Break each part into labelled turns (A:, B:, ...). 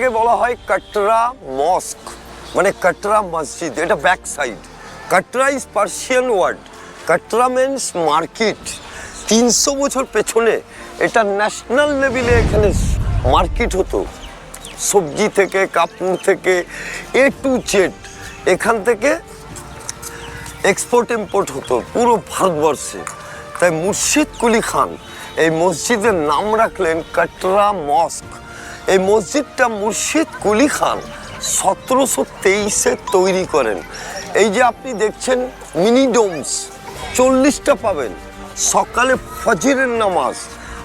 A: থেকে বলা হয় কাটরা মস্ক মানে কাটরা মসজিদ, এটা back side Katra is Persian word Katra means market তিনশো বছর পেছনে এটা ন্যাশনাল লেভেলে এখানে মার্কেট হতো। সবজি থেকে, কাপড় থেকে এ টু জেড এখান থেকে এক্সপোর্ট ইম্পোর্ট হতো পুরো ভারতবর্ষে। তাই মুর্শিদ কুলি খান এই মসজিদের নাম রাখলেন কাটরা মস্ক। এই মসজিদটা মুর্শিদ কুলি খান সতেরোশো তেইশে তৈরি করেন। এই যে আপনি দেখছেন মিনি ডোমস, চল্লিশটা পাবেন। সকালে ফজিরের নামাজ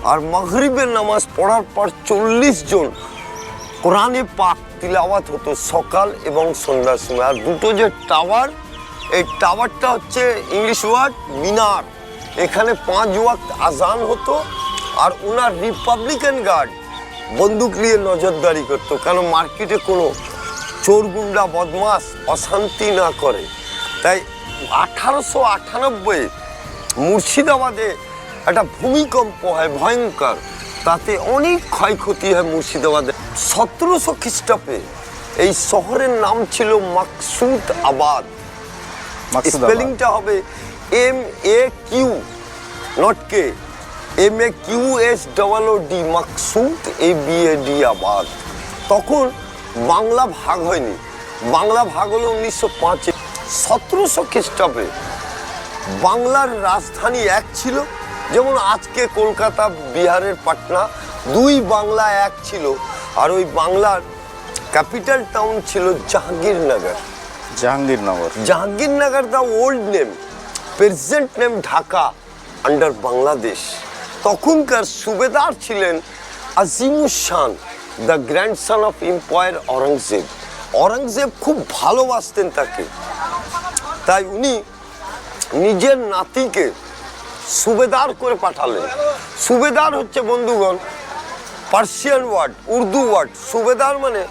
A: আর মাগরিবের নামাজ পড়ার পর চল্লিশ জন। কোরআনে পাক তিলাওয়াত হতো সকাল এবং সন্ধ্যার সময়। আর দুটো যে টাওয়ার, এই টাওয়ারটা হচ্ছে ইংলিশ ওয়ার্ড মিনার। এখানে পাঁচ ওয়াক্ত আজান হতো আর ওনার রিপাবলিকান গার্ড বন্দুক নিয়ে নজরদারি করতো কেন মার্কেটে কোনো চোর গুন্ডা বদমাস অশান্তি না করে? তাই আঠারোশো আটানব্বই মুর্শিদাবাদে একটা ভূমিকম্প হয় ভয়ঙ্কর তাতে অনেক ক্ষয়ক্ষতি হয় মুর্শিদাবাদে। সতেরোশো খ্রিস্টাব্দে এই শহরের নাম ছিল মাকসুদ আবাদ। স্পেলিংটা হবে M A Q not K. M A Q S double O D Maqsud A B A D Abad তখন বাংলা ভাগ হয়নি। বাংলা ভাগ হলো উনিশশো পাঁচে সতেরোশো খ্রিস্টাব্দে। বাংলার রাজধানী এক ছিল যেমন আজকে কলকাতা বিহারের পাটনা দুই বাংলা এক ছিল। আর ওই বাংলার ক্যাপিটাল টাউন ছিল Jahangirnagar.
B: Jahangirnagar.
A: Jahangirnagar the old name present name Dhaka under Bangladesh. তখনকার সুবেদার ছিলেন Azimus Shan the grandson of empire Aurangzeb Aurangzeb খুব ভালোবাসতেন তাকে। তাই উনি নিজের নাতিকে সুবেদার করে পাঠালেন। সুবেদার হচ্ছে, বন্ধুগণ, পার্সিয়ান ওয়ার্ড, উর্দু ওয়ার্ড। সুবেদার মানে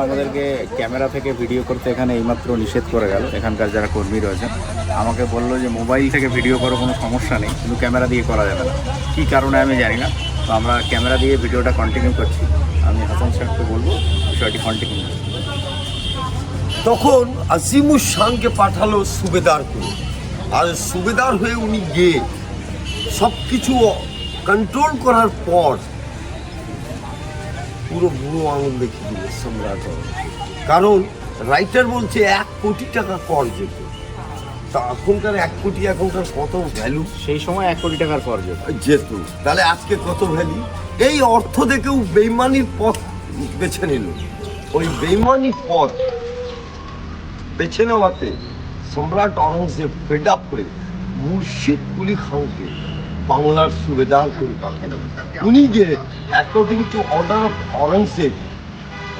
B: আমাদেরকে ক্যামেরা থেকে ভিডিও করতে এখানে এইমাত্র নিষেধ করে গেল। এখানকার যারা কর্মী রয়েছেন, আমাকে বলল যে মোবাইল থেকে ভিডিও করার কোনো সমস্যা নেই, কিন্তু ক্যামেরা দিয়ে করা যাবে না। কী কারণে আমি জানি না, তো আমরা ক্যামেরা দিয়ে ভিডিওটা কন্টিনিউ করছি। আমি হাসান সাহেবকে বলব বিষয়টি কন্টিনিউ
A: তখন আজিমুস শানকে পাঠালো সুবেদার করে। আর সুবেদার হয়ে উনি গিয়ে সব কিছু কন্ট্রোল করার পর পুরো বুড়ো আঙুল দেখিয়ে দিল সম্রাট কারণ রাইটার বলছে এক কোটি টাকা কর যেত। তা এখনকার এক কোটি এখনকার কত ভ্যালু
B: সেই সময় এক কোটি টাকার কর যেত।
A: যেত। তাহলে আজকে কত ভ্যালু এই অর্থ দেখেও বেইমানির পথ বেছে নিল। ওই বেইমানি পথ বেছে নেওয়াতে সম্রাট অরঙ্গজেব ফেড আপ করে মুর্শিদ কুলি খানকে বাংলার সুবেদার পাঠালেন উনি যে according to order of Aurangzeb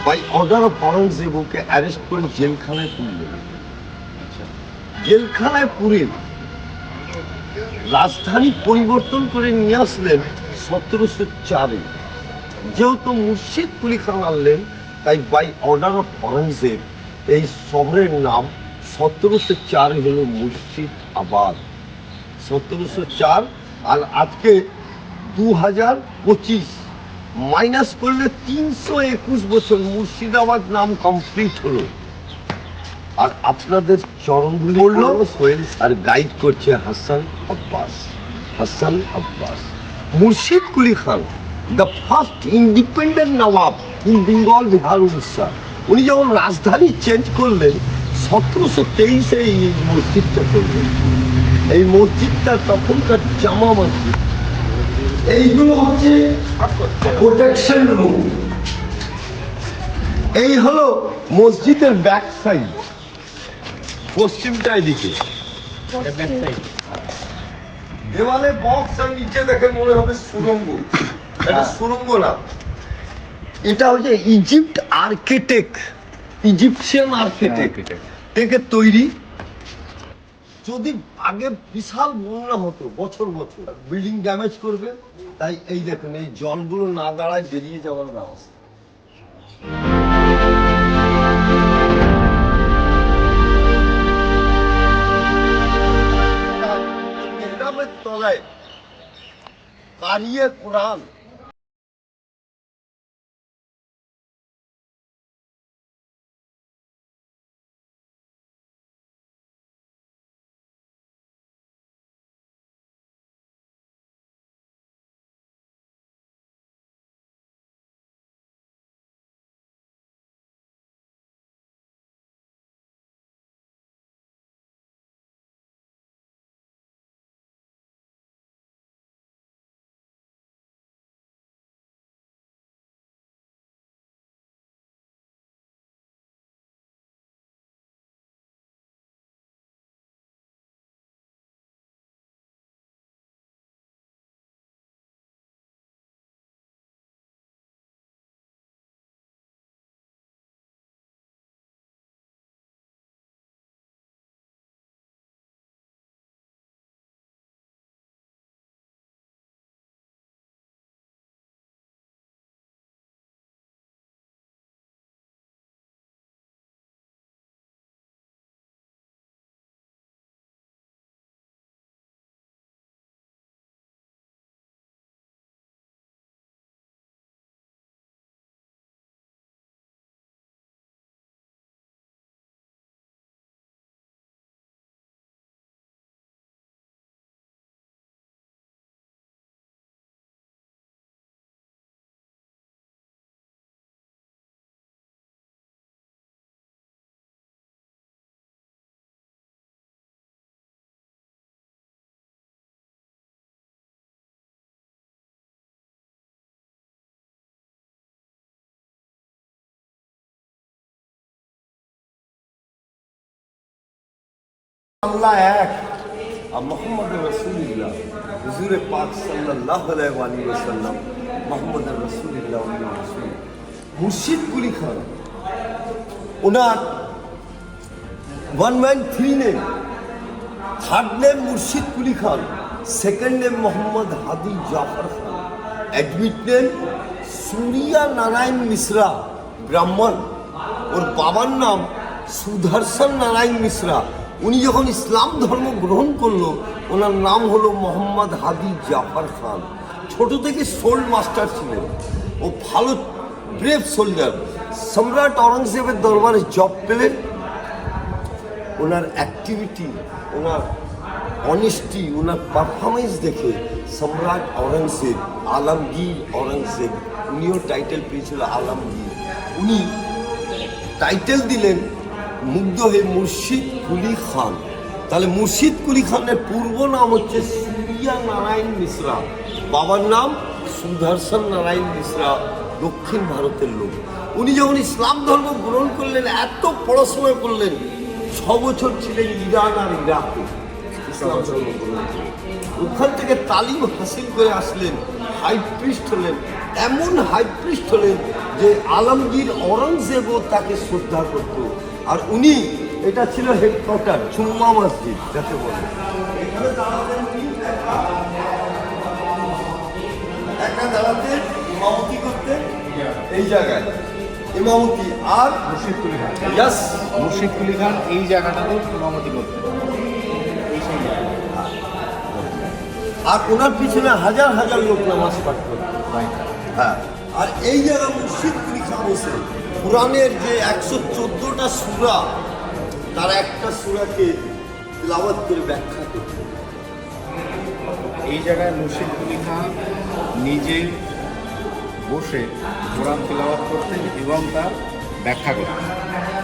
A: by order of Aurangzeb okay arrest করে জেলখানায় পুরলেন জেলখানায় পুরে রাজধানী পরিবর্তন করে নিয়ে আসলেন সতেরোশো চারে। যেহেতু মুর্শিদ কুলি খান আনলেন, তাই বাই অর্ডার অফ অরঙ্গজেব এই শহরের নাম সতেরোশো চার হল মুর্শিদ আবাদ সতেরোশো চার আর আজকে দু হাজার পঁচিশ। মাইনাস করলে তিনশো একুশ বছর মুর্শিদাবাদ নাম কমপ্লিট হলো। আর আপনাদের চরণগুলি পড়ল সোহেল আর গাইড করছে Hasan Abbas. Hasan Abbas. Murshid Quli Khan the first independent Nawab in Bengal Bihar Orissa উনি যখন রাজধানী চেঞ্জ করলেন সতেরোশো তেইশে এই মসজিদটা করলেন। এই মসজিদটা তখনকার জামা মসজিদ। এইগুলো হচ্ছে প্রোটেকশন রুম এই হলো মসজিদের ব্যাক সাইড পশ্চিমটা এদিকে দেওয়ালে বক্স আর নিচে দেখে মনে হবে সুরঙ্গ। এটা সুরঙ্গ না। এটা হচ্ছে ইজিপ্ট আর্কিটেক্ট ইজিপশিয়ান আর্কিটেক্ট থেকে তৈরি যদি আগে বিশাল বন্যা হতো, বছর বছর বিল্ডিং ড্যামেজ করবে, তাই এই দেখুন, এই জলগুলো না দাঁড়ায় বেরিয়ে যাওয়ার ব্যবস্থা। তলায় কারিয়ে কোরআন আল্লাহ এক আর মোহাম্মদ রসুলিল্লাহ হুজুরে পাক সাল্লাহ আলী ওসাল্লাম মোহাম্মদ রসুলিল্লাহ রসুল মুর্শিদ কুলি খান ওনার one man three name third name Murshid Quli Khan second name Mohammad Hadi Jafar Khan admit name Suriya Narayan Mishra Brahmin ওর বাবার নাম সুদর্শন নারায়ণ মিশ্রা উনি যখন ইসলাম ধর্ম গ্রহণ করল, ওনার নাম হলো মোহাম্মদ হাদি জাফর খান। ছোট থেকে সোল্ড মাস্টার ছিলেন। ও ভালো ব্রেভ সোলজার সম্রাট আওরঙ্গজেবের দরবারে জব পেলেন। ওনার অ্যাক্টিভিটি ওনার অনেস্টি ওনার পারফরমেন্স দেখে সম্রাট আওরঙ্গজেব, আলমগীর আওরঙ্গজেব, উনিও টাইটেল পেয়েছিল আলমগীর। উনি টাইটেল দিলেন মুগ্ধ হয়ে মুর্শিদ কুলি খান। তাহলে মুর্শিদ কুলি খানের পূর্ব নাম হচ্ছে সূর্যা নারায়ণ মিশ্রা। বাবার নাম সুদর্শন নারায়ণ মিশ্রা, দক্ষিণ ভারতের লোক। উনি যখন ইসলাম ধর্ম গ্রহণ করলেন, এত পড়াশোনা করলেন, ছ বছর ছিলেন ইরান আর ইরাকে ইসলাম ধর্ম গ্রহণ ওখান থেকে তালিম হাসিল করে আসলেন, হাইপ্রিস্ট হলেন, এমন হাইপ্রিস্ট হলেন যে আলমগীর অরঙ্গজেবও তাকে শ্রদ্ধা করত। আর উনি এটা ছিল হেডকোয়ার্টার জুম্মা মসজিদ যাকে বলে। একা দাঁড়াতেন ইমামতি করতেন এই জায়গায়। ইমামতি আর
B: মুর্শিদ কুলি খান
A: ইয়াস
B: মুর্শিদ কুলি খান এই জায়গাটাতে ইমামতি জায়গা
A: আর ওনার পিছনে হাজার হাজার লোক নামাজ পাঠ করত. হ্যাঁ আর এই জায়গা মুর্শিদ কুলি খান বসে কোরআনের যে একশো চোদ্দোটা সুরা তার একটা সুরাকে লাওয়াত করে ব্যাখ্যা করত
B: এই জায়গায় মুর্শিদ কুলি খান নিজে বসে কোরআন তিলাওয়াত করতেন এবং তার ব্যাখ্যা করতেন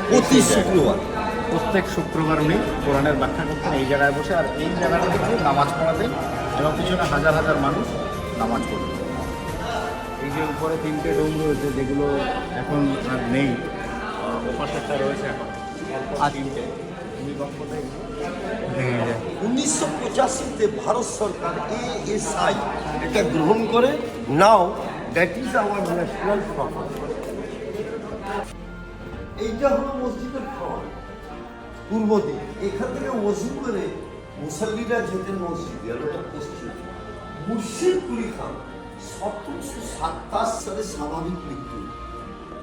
A: প্রতি শুক্রবার।
B: প্রত্যেক শুক্রবার উনি কোরআনের ব্যাখ্যা করতেন এই জায়গায় বসে আর এই জায়গাটা থেকে নামাজ পড়াতেন এবং পিছনে হাজার হাজার মানুষ নামাজ পড়তেন। এই যে উপরে তিনটে ডোম রয়েছে যেগুলো এখন আর নেই। ওপাশেরটা রয়েছে এখন। আর তিনটে। ভেঙে যায়
A: উনিশশো পঁচাশিতে ভারত সরকার এএসআই এটা গ্রহণ করে। Now that is our national front এইটা হলো মসজিদের ফ্রন্ট পূর্ব দিক। এখান থেকে ওজু করে মুসল্লিরা যেতেন মসজিদে। আর ওটা পশ্চিম। মুর্শিদ কুলি খান। সাতাশ সালে স্বাভাবিক মৃত্যু।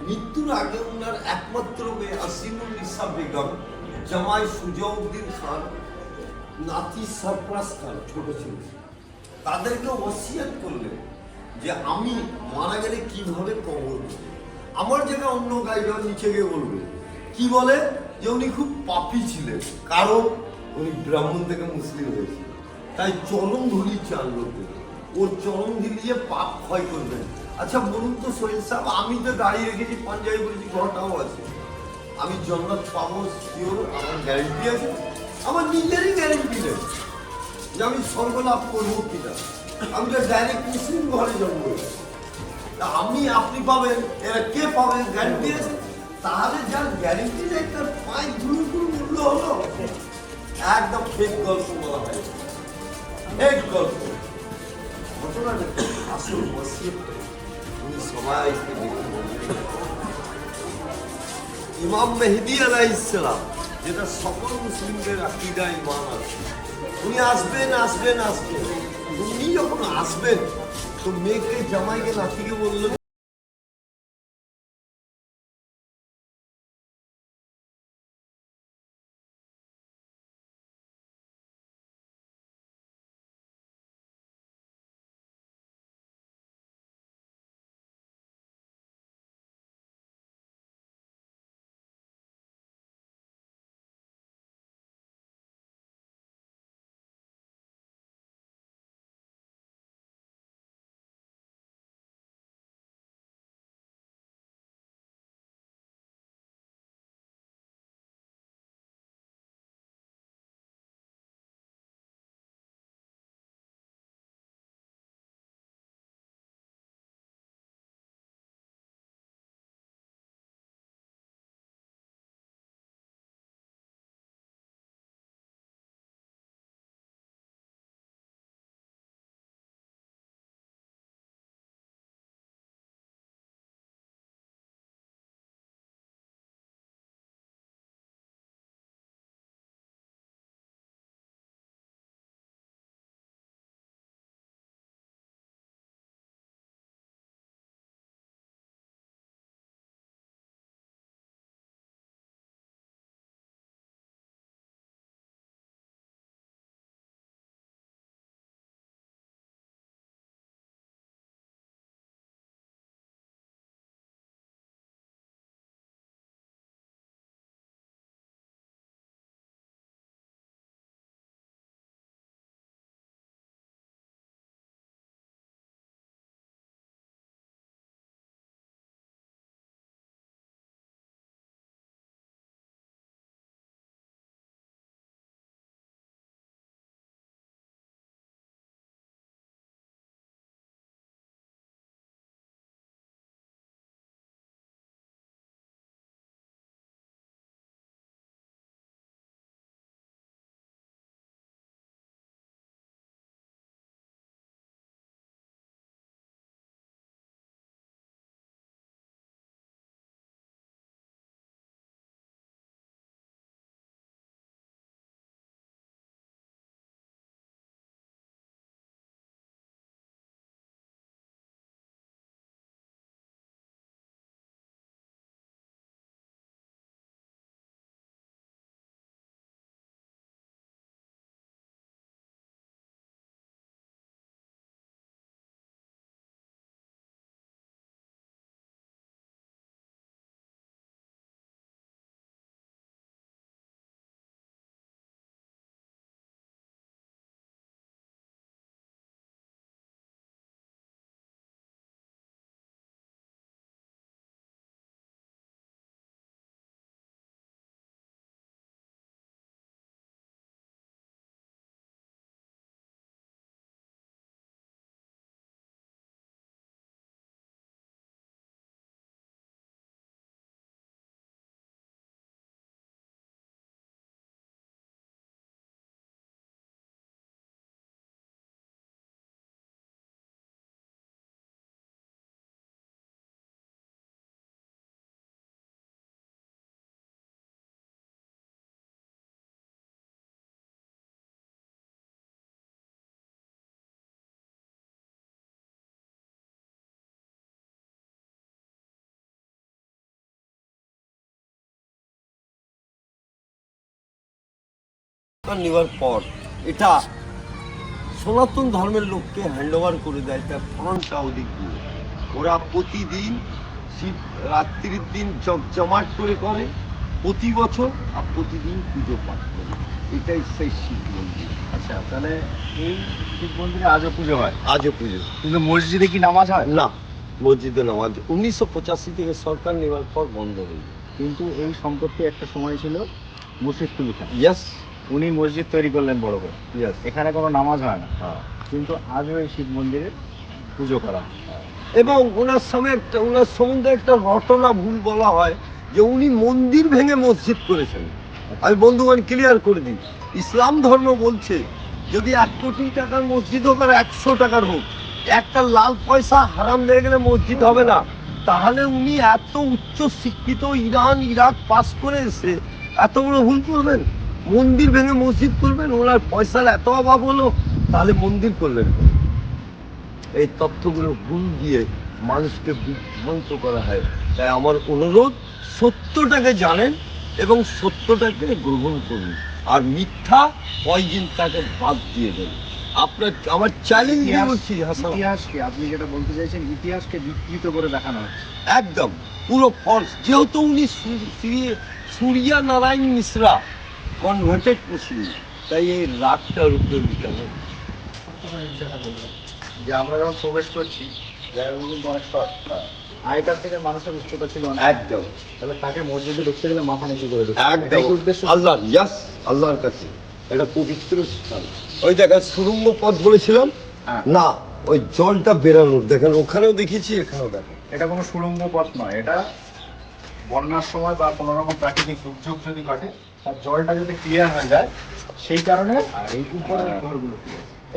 A: মৃত্যুর আগে একমাত্র মেয়ে আসিমুল বেগম, জামাই সুজাউদ্দিন খান, নাতি খান ছোট ছিল। তাদেরকে ওসিয়াত করলেন যে আমি মারা গেলে কীভাবে কবর আমার জায়গা অন্য গাইডার নিচে গিয়ে বলবে। কি বলে? যে উনি খুব পাপি ছিলেন। কারণ উনি ব্রাহ্মণ থেকে মুসলিম হয়েছিল তাই চরম ধুলি চান লোকদের ওর চরম ধুলিয়ে পাপ ক্ষয় করবেন আচ্ছা বলুন তো সোহেল সাহেব, আমি তো দাঁড়িয়ে রেখেছি বলেছি, ঘরটাও আছে। আমি পাবো শিওর আমার গ্যারেন্টি আছে। আমার নিজেরই গ্যারেন্টি নেই। যে আমি স্বর্গ লাভ করব কিনা। আমি তো ডাইরেক্ট মুসলিম ঘরে জন্ম তা আমি, আপনি পাবেন, এরা কে পাবেন গ্যারেন্টি আছে? তাহলে যার গ্যারেন্টি নেই, তার পায়ে ধুলো মূল্য হলো, একদম ফেক গল্প বলা হয়। ফেক গল্প। ইমাম মেহেদি আলাইসালাম যেটা সকল মুসলিমদের আকিদা উনি আসবেন আসবেন আসবেন। উনি যখন আসবেন, তো মেয়েকে জামাইকে নাতিকে বললেন নেওয়ার পর এটা সনাতন ধর্মের লোককে হ্যান্ড ওভার করে দেয় তার ফ্রন্টটা ওদিক দিয়ে ওরা প্রতিদিন শিব রাত্রির দিন জমজমাট করে করে প্রতি বছর আর প্রতিদিন পুজো পাঠ করে। এটাই সেই শিব মন্দির।
B: আচ্ছা তাহলে এই শিব মন্দিরে আজও পুজো হয়?
A: আজও পুজো।
B: কিন্তু মসজিদে কি নামাজ হয়?
A: না মসজিদে নামাজ। উনিশশো পঁচাশি থেকে সরকার নেওয়ার পর বন্ধ হয়ে
B: কিন্তু এই সম্পত্তি একটা সময় ছিল মুর্শিদ কুলি খান
A: ইয়াস
B: উনি মসজিদ তৈরি করলেন বড় করে। এখানে কোনো নামাজ হয় না।
A: হ্যাঁ।
B: কিন্তু আজও এই শিব মন্দিরে পুজো করা হয়।
A: এবং ওনার সামনে একটা ওনার সম্বন্ধে একটা রটনা ভুল বলা হয় যে উনি মন্দির ভেঙে মসজিদ করেছেন। আমি বন্ধুগণ ক্লিয়ার করে দিই। ইসলাম ধর্ম বলছে যদি এক কোটি টাকার মসজিদ হোক আর একশো টাকার হোক একটা লাল পয়সা হারাম লেগে গেলে মসজিদ হবে না। তাহলে উনি এত উচ্চ শিক্ষিত ইরান ইরাক পাস করে এসে এত বড় ভুল করবেন? মন্দির ভেঙে মসজিদ করবেন ওনার পয়সার এত অভাব হলো তাহলে মন্দির করলেন? এই তথ্যগুলো ভুল দিয়ে মানুষকে বিভ্রান্ত করা হয়। তাই আমার অনুরোধ সত্যটাকে জানেন এবং সত্যটাকে গ্রহণ করুন। আর মিথ্যা পয়জিনটাকে বাদ দিয়ে দেন। আপনার আমার চ্যালেঞ্জ বলছি
B: ইতিহাসকে আপনি যেটা বলতে চাইছেন ইতিহাসকে বিকৃত করে দেখানো
A: একদম পুরো ফলস যেহেতু উনি সূর্য- নারায়ণ মিশ্রা কনভার্টেড মুসলিম তাই এই রাগটার উপরে বিকাল
B: যে আমরা যখন প্রবেশ করছি কিন্তু অনেক আগেকার থেকে মানুষের উচ্চতা ছিল
A: একদম।
B: তাহলে তাকে মসজিদে ঢুকতে গেলে মাথা নিচু করে হবে।
A: একদম।
B: উদ্দেশ্য?
A: আল্লাহ ইয়াস আল্লাহর কাছে। এটা পবিত্র স্থান। ওই দেখেন সুরঙ্গ পথ বলেছিলাম?
B: হ্যাঁ।
A: না ওই জলটা বেরানোর। দেখেন ওখানেও দেখেছি এখানেও দেখেন।
B: এটা কোনো সুড়ঙ্গ পথ নয়। এটা বন্যার সময় বা কোনো রকম প্রাকৃতিক দুর্যোগ যদি ঘটে তার জলটা যদি ক্লিয়ার হয়ে যায় সেই কারণে আর এই উপরের ঘরগুলো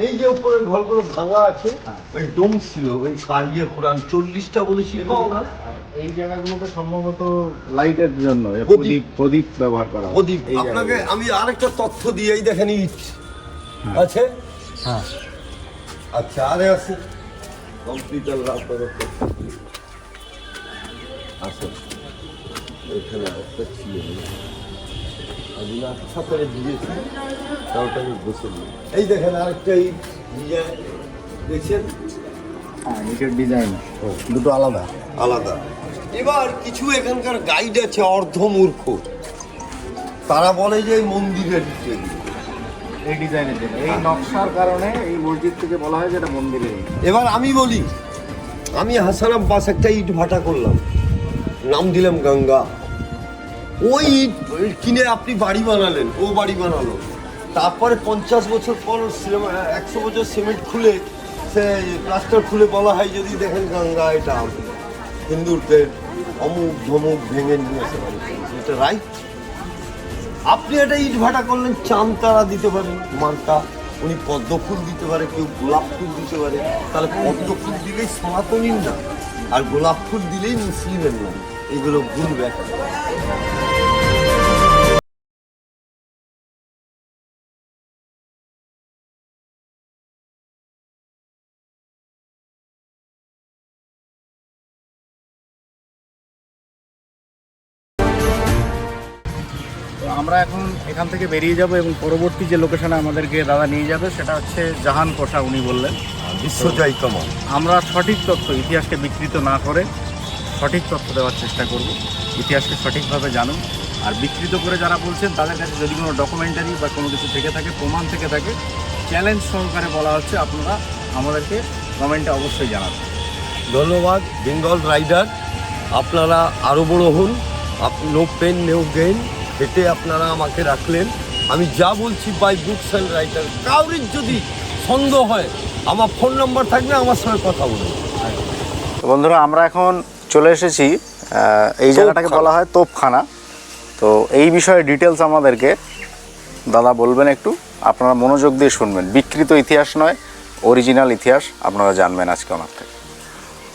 A: এই যে উপরের ঘরগুলো ভাঙা আছে
B: হ্যাঁ।
A: ওই ডোম ছিল ওই কালিয়ে কোরআন চল্লিশটা বলেছিল না
B: এই জায়গাগুলোতে সম্ভবত লাইটের জন্য
A: প্রদীপ।
B: প্রদীপ ব্যবহার করা
A: প্রদীপ।
B: এই
A: আপনাকে আমি আরেকটা তথ্য দিই এই দেখেন ইট আছে?
B: হ্যাঁ।
A: আচ্ছা আরে আছে। কম্পিউটার আপনার আসুন এখানে একটা ছিল। না করে দিয়েছি তাওটাকে বসে দিই এই দেখেন আরেকটা ইট ডিজাইন দেখছেন?
B: হ্যাঁ নিচের ডিজাইন দুটো আলাদা।
A: আলাদা। এবার কিছু এখানকার গাইড আছে অর্ধমূর্খ। তারা বলে যে এই মন্দিরের
B: এই ডিজাইনের জন্য। এই নকশার কারণে এই মসজিদ থেকে বলা হয় যে এটা মন্দিরের।
A: এবার আমি বলি আমি হাসান আব্বাস একটা ইট ভাটা করলাম। নাম দিলাম গঙ্গা। ওই ইট কিনে আপনি বাড়ি বানালেন, ও বাড়ি বানালো। তারপরে পঞ্চাশ বছর পর একশো বছর সিমেন্ট খুলে, সে প্লাস্টার খুলে বলা হয় যদি দেখেন গঙ্গা, এটা হিন্দুদের অমুক ধমুক ভেঙে নিয়ে বাড়ি এটা রাইট আপনি একটা ইট ভাটা করলেন, চাঁদ তারা দিতে পারেন মার্কা, উনি পদ্ম ফুল দিতে পারে, কেউ গোলাপ ফুল দিতে পারে। তাহলে পদ্ম ফুল দিলেই সনাতনীর না আর গোলাপ ফুল দিলেই মুসলিমের নাম। এগুলো ভুল ব্যাখ্যা।
B: আমরা এখন এখান থেকে বেরিয়ে যাব এবং পরবর্তী যে লোকেশনে আমাদেরকে দাদা নিয়ে যাবে সেটা হচ্ছে জাহান কোষা উনি বললেন।
A: বিশ্ব জয় কমল।
B: আমরা সঠিক তথ্য ইতিহাসকে বিকৃত না করে সঠিক তথ্য দেওয়ার চেষ্টা করব। ইতিহাসকে সঠিকভাবে জানুন। আর বিকৃত করে যারা বলছেন তাদের কাছে যদি কোনো ডকুমেন্টারি বা কোনো কিছু থেকে থাকে প্রমাণ থেকে থাকে চ্যালেঞ্জ সহকারে বলা হচ্ছে আপনারা আমাদেরকে কমেন্টে অবশ্যই জানাবেন
A: ধন্যবাদ বেঙ্গল রাইডার। আপনারা আরও বড় হন। নো পেন নো গেইন হেঁটে আপনারা আমাকে রাখলেন। আমি যা বলছি বাই বুকস অ্যান্ড রাইটার কাউরির যদি সন্দেহ হয় আমার ফোন নাম্বার থাকবে আমার সঙ্গে কথা বলুন।
B: বন্ধুরা আমরা এখন চলে এসেছি এই জায়গাটাকে বলা হয় তোপখানা। তো এই বিষয়ে ডিটেলস আমাদেরকে দাদা বলবেন একটু। আপনারা মনোযোগ দিয়ে শুনবেন। বিকৃত ইতিহাস নয় অরিজিনাল ইতিহাস আপনারা জানবেন আজকে আমার থেকে।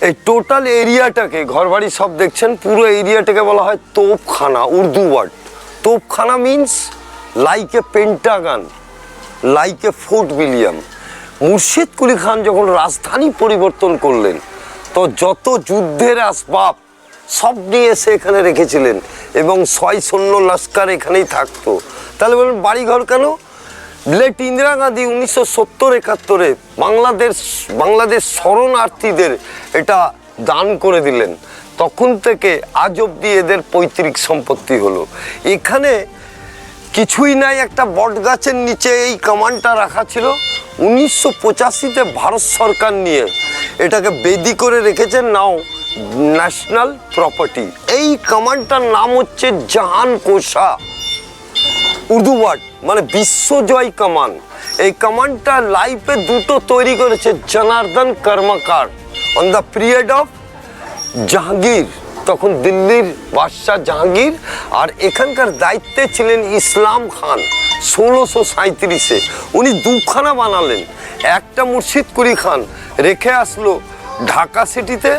A: এই টোটাল এরিয়াটাকে ঘরবাড়ি সব দেখছেন পুরো এরিয়াটাকে বলা হয় Topkhana Urdu word Topkhana means like a Pentagon like a Fort William Murshid Quli Khan যখন রাজধানী পরিবর্তন করলেন, তো যত যুদ্ধের আসবাব, সব নিয়ে এসে এখানে রেখেছিলেন এবং ছয় সৈন্য লস্কর এখানেই থাকতো। তাহলে বলুন, বাড়িঘর কেন? লেট ইন্দিরা গান্ধী উনিশশো সত্তর একাত্তরে বাংলাদেশ বাংলাদেশ শরণার্থীদের এটা দান করে দিলেন। তখন থেকে আজ অব্দি এদের পৈতৃক সম্পত্তি হলো। এখানে কিছুই নাই, একটা বট গাছের নিচে এই কামানটা রাখা ছিল। উনিশশো পঁচাশিতে ভারত সরকার নিয়ে এটাকে বেদি করে রেখেছেন, নাও ন্যাশনাল প্রপার্টি। এই কামানটার নাম হচ্ছে জাহান কোষা। উর্দু ওয়ার্ড মানে বিশ্বজয় কামান। এই কামানটা লাইফে দুটো তৈরি করেছে, Janardan Karmakar. On the period of Jahangir. তখন দিল্লির বাদশাহ জাহাঙ্গীর আর এখানকার দায়িত্বে ছিলেন ইসলাম খান ষোলোশো সাঁত্রিশে উনি দুখানা বানালেন। একটা মুর্শিদ কুলি খান রেখে আসলো ঢাকা সিটিতে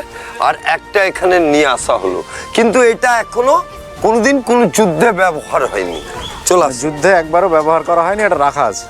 A: আর একটা এখানে নিয়ে আসা হলো। কিন্তু এটা এখনও কোনোদিন কোনো যুদ্ধে ব্যবহার হয়নি। চলে
B: যুদ্ধে একবারও ব্যবহার করা হয়নি এটা রাখা আছে।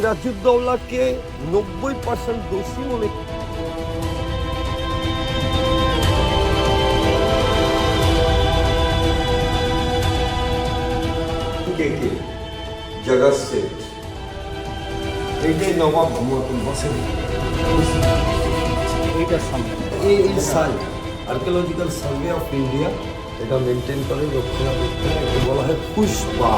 A: সিরাজুদ্দৌলাকে নব্বই পার্সেন্ট দোষী মনে জগৎ এইটাই নবাব ঘুমাতুল বসেন।
B: এইটার সামনে।
A: এই এই সাল আর্কিওলজিক্যাল সার্ভে অফ ইন্ডিয়া এটা মেনটেন করে রক্ষণাবেক্ষণ বলা হয় পুষ্পা।